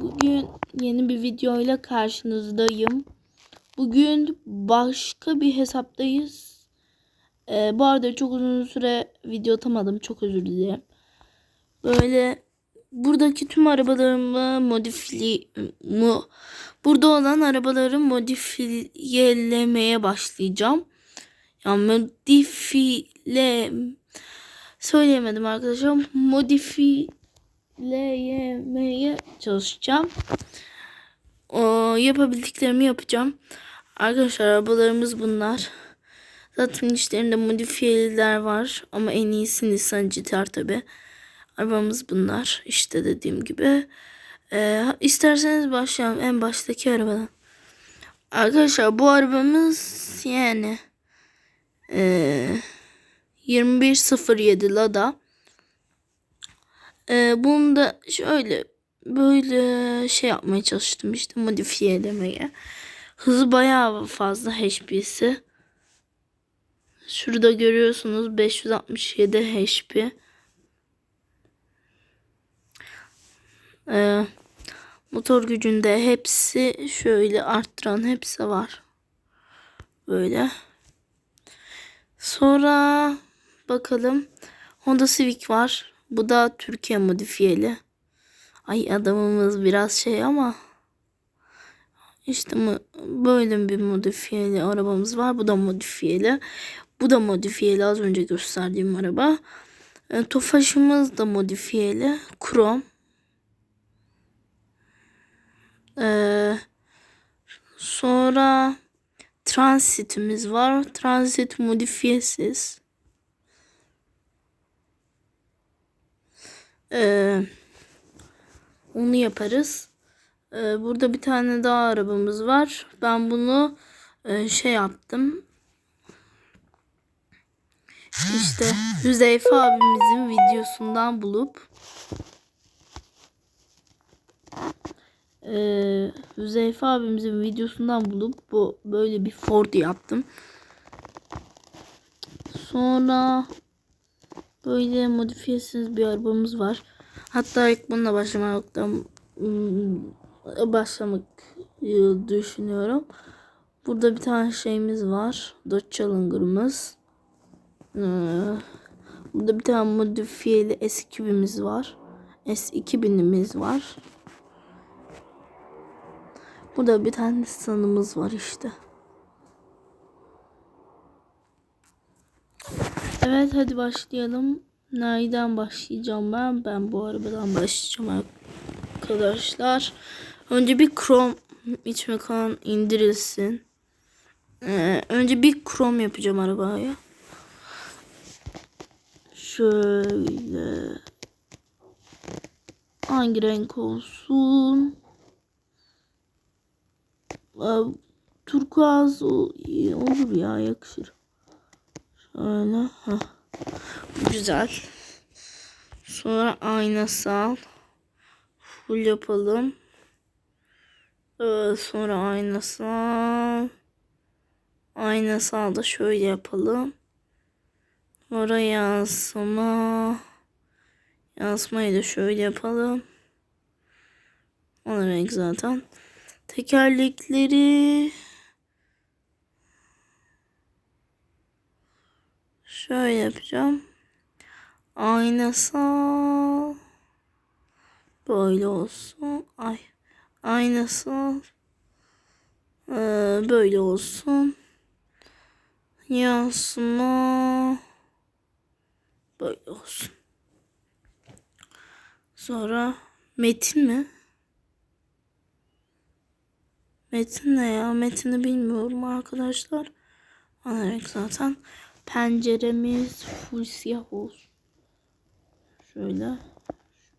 bugün yeni bir video ile karşınızdayım. Bugün başka bir hesaptayız. Ee, bu arada çok uzun süre video atamadım. Çok özür dilerim. Böyle buradaki tüm arabalarımı modifili mu burada olan arabaları modifiyelemeye başlayacağım. Yani modifile söyleyemedim arkadaşlar. Modifi yemeye çalışacağım. O, yapabildiklerimi yapacağım. Arkadaşlar arabalarımız bunlar. Zaten içlerinde modifiyeliler var. Ama en iyisi Nissan GTR tabi. Arabamız bunlar. İşte dediğim gibi. Ee, isterseniz başlayalım en baştaki arabadan. Arkadaşlar bu arabamız yani e, 2107 Lada. Ee, bunu da şöyle böyle şey yapmaya çalıştım işte modifiye edemeye. Hızı bayağı fazla HP'si. Şurada görüyorsunuz 567 HP. Ee, motor gücünde hepsi şöyle arttıran hepsi var. Böyle. Sonra bakalım Honda Civic var. Bu da Türkiye modifiyeli. Ay adamımız biraz şey ama işte böyle bir modifiyeli arabamız var. Bu da modifiyeli. Bu da modifiyeli az önce gösterdiğim araba. E, Tofaşımız da modifiyeli. Krom. Ee, sonra Transit'imiz var. Transit modifiyesiz. Ee, onu yaparız. Ee, burada bir tane daha arabamız var. Ben bunu e, şey yaptım. İşte Hüzeyfe abimizin videosundan bulup e, Hüzeyfe abimizin videosundan bulup bu böyle bir Ford yaptım. Sonra böyle modifiyesiz bir arabamız var. Hatta ilk bununla başlamaktan başlamak düşünüyorum. Burada bir tane şeyimiz var. Dodge Challenger'ımız. Ee, burada bir tane modifiyeli S2000'imiz var. S2000'imiz var. Burada bir tane sanımız var işte. Evet hadi başlayalım. Nereden başlayacağım ben? Ben bu arabadan başlayacağım arkadaşlar. Önce bir Chrome iç mekan indirilsin. Ee, önce bir Chrome yapacağım arabaya. Şöyle. Hangi renk olsun? Ee, turkuaz olur ya yakışır. Şöyle. Heh. Güzel. Sonra aynası al. Full yapalım. Ee, sonra aynası al. Aynası al da şöyle yapalım. Sonra yansıma. Yansımayı da şöyle yapalım. Ona renk zaten. Tekerlekleri Şöyle yapacağım. Aynasal böyle olsun. Ay aynasal ee, böyle olsun. Yansıma böyle olsun. Sonra metin mi? Metin ne ya? Metini bilmiyorum arkadaşlar. Anlayarak zaten. Penceremiz full siyah olsun. Şöyle.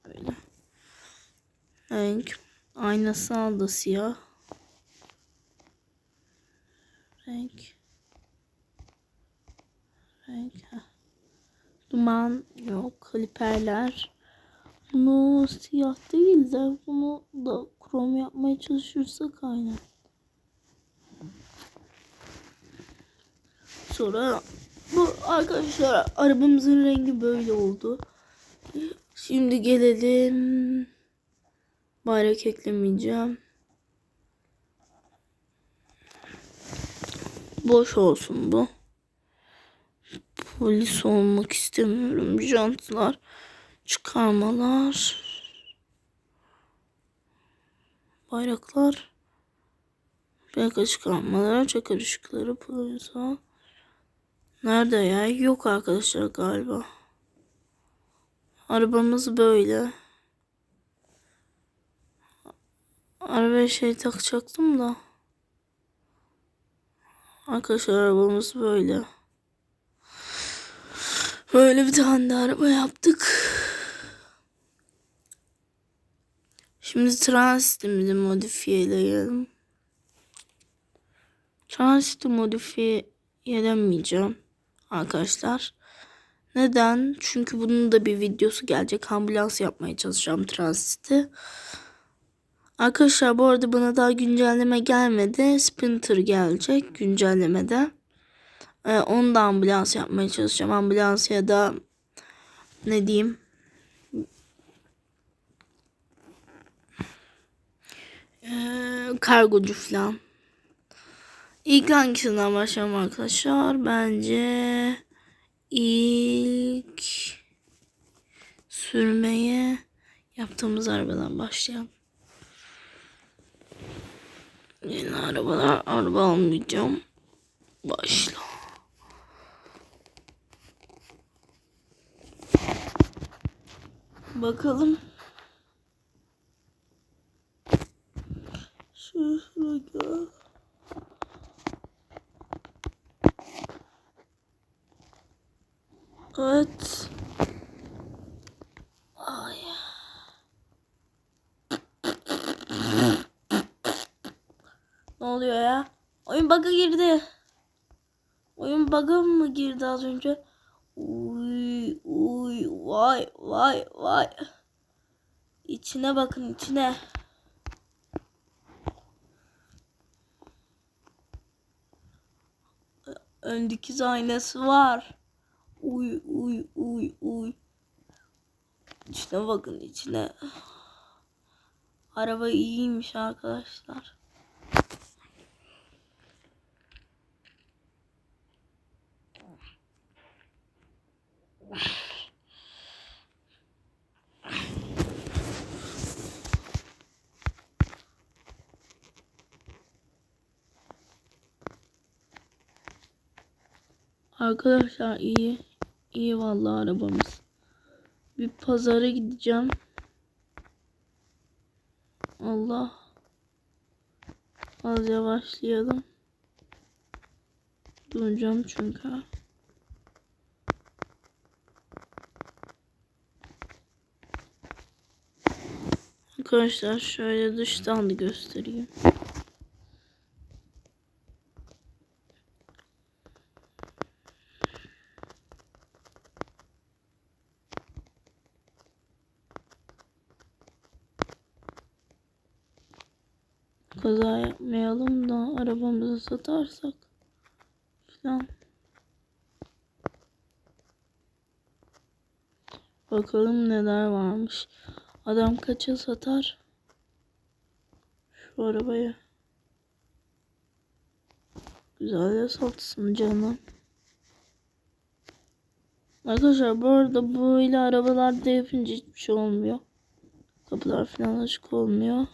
Şöyle. Renk. Aynası aldı siyah. Renk. Renk. Duman yok. Kaliperler. Bunu siyah değil de bunu da krom yapmaya çalışırsak aynen. Sonra bu arkadaşlar arabamızın rengi böyle oldu. Şimdi gelelim Bayrak eklemeyeceğim. Boş olsun bu. Polis olmak istemiyorum. Jantlar, çıkarmalar. Bayraklar. Plaka çıkarmalar, çakar ışıkları, polis. Nerede ya? Yok arkadaşlar galiba. Arabamız böyle. Arabaya şey takacaktım da. Arkadaşlar arabamız böyle. Böyle bir tane de araba yaptık. Şimdi transitimizi modifiyeleyelim. Transiti modifiye edemeyeceğim arkadaşlar. Neden? Çünkü bunun da bir videosu gelecek. Ambulans yapmaya çalışacağım transiti. Arkadaşlar bu arada bana daha güncelleme gelmedi. Sprinter gelecek güncellemede. Ee, onu da ambulans yapmaya çalışacağım. Ambulans ya da ne diyeyim ee, kargocu falan. İlk hangisinden başlayalım arkadaşlar? Bence ilk sürmeye yaptığımız arabadan başlayalım. Yeni arabalar araba almayacağım. Başla. Bakalım. Şuraya. Evet. Ay. Oluyor ya? Oyun bug'a girdi. Oyun bug'a mı girdi az önce? Uy uy vay vay vay. İçine bakın içine. Ön dikiz aynası var. Uy uy uy uy. İçine bakın içine. Araba iyiymiş arkadaşlar. Arkadaşlar iyi. İyi vallahi arabamız. Bir pazara gideceğim. Allah. Az yavaşlayalım. Duracağım çünkü. Arkadaşlar şöyle dıştan da göstereyim. Kaza yapmayalım da arabamızı satarsak falan. Bakalım neler varmış. Adam kaça satar? Şu arabayı. Güzel de satsın canım. Arkadaşlar bu arada böyle arabalarda yapınca hiçbir şey olmuyor. Kapılar falan açık olmuyor.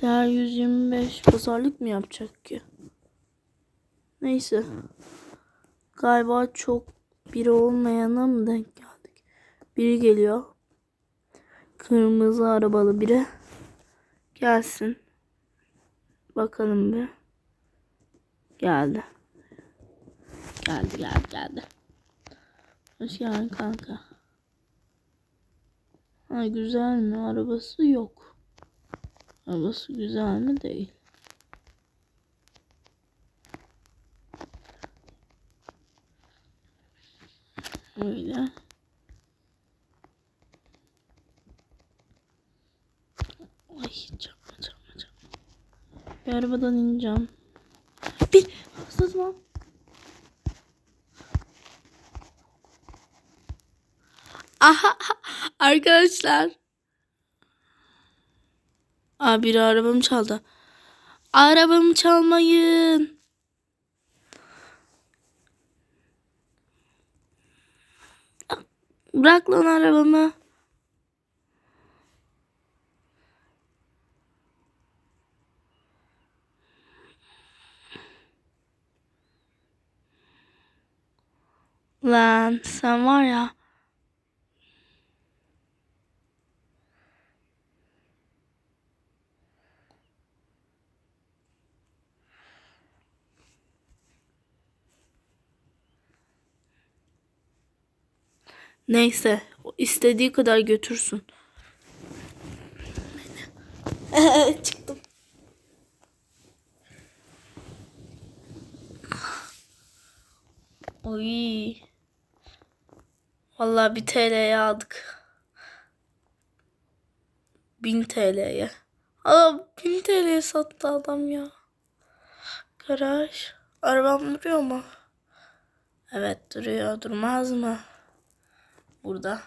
Diğer 125 pazarlık mı yapacak ki? Neyse. Galiba çok biri olmayana mı denk geldik? Biri geliyor. Kırmızı arabalı biri. Gelsin. Bakalım bir. Geldi. Geldi geldi geldi. Hoş geldin kanka. Ha güzel mi? Arabası yok. Arabası güzel mi? Değil. Öyle. Ay çarpma çarpma çarpma. Bir arabadan ineceğim. Bir hızlı. Aha Arkadaşlar. Aa biri arabamı çaldı. Arabamı çalmayın. Bırak lan arabamı. Lan sen var ya. Neyse, istediği kadar götürsün. Çıktım. Oy. Vallahi bir TL'ye aldık. 1000 TL'ye. Aa 1000 TL'ye sattı adam ya. Garaj. Arabam duruyor mu? Evet duruyor. Durmaz mı? Burada.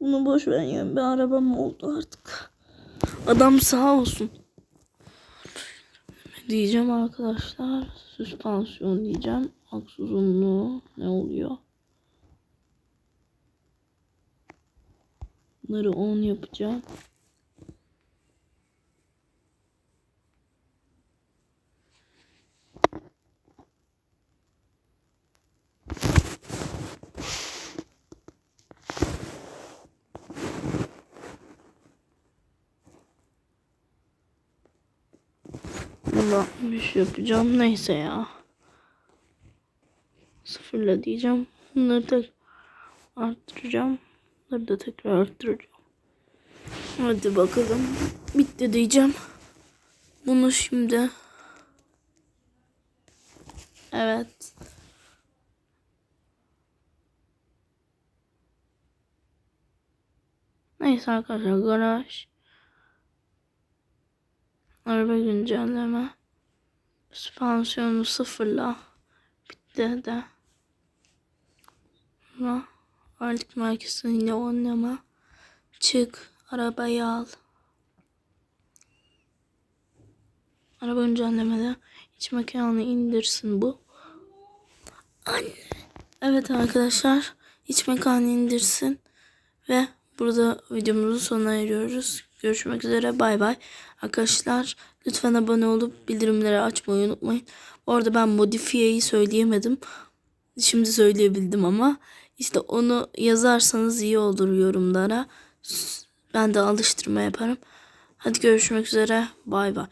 Bunu boş ver yani bir arabam oldu artık. Adam sağ olsun. Diyeceğim arkadaşlar. Süspansiyon diyeceğim. Aks ne oluyor? Bunları 10 yapacağım. Bir şey yapacağım. Neyse ya. Sıfırla diyeceğim. Bunları tek arttıracağım. Bunları da tekrar arttıracağım. Hadi bakalım. Bitti diyeceğim. Bunu şimdi. Evet. Neyse arkadaşlar garaj. Araba güncelleme. Süspansiyonu sıfırla. Bitti de. Sonra ağırlık merkezini oynama. Çık. Arabayı al. Araba güncellemede iç mekanı indirsin bu. Anne. Evet arkadaşlar. iç mekanı indirsin. Ve burada videomuzun sonuna eriyoruz. Görüşmek üzere. Bay bay. Arkadaşlar lütfen abone olup bildirimleri açmayı unutmayın. Orada ben modifiyeyi söyleyemedim. Şimdi söyleyebildim ama işte onu yazarsanız iyi olur yorumlara. Ben de alıştırma yaparım. Hadi görüşmek üzere. Bay bay.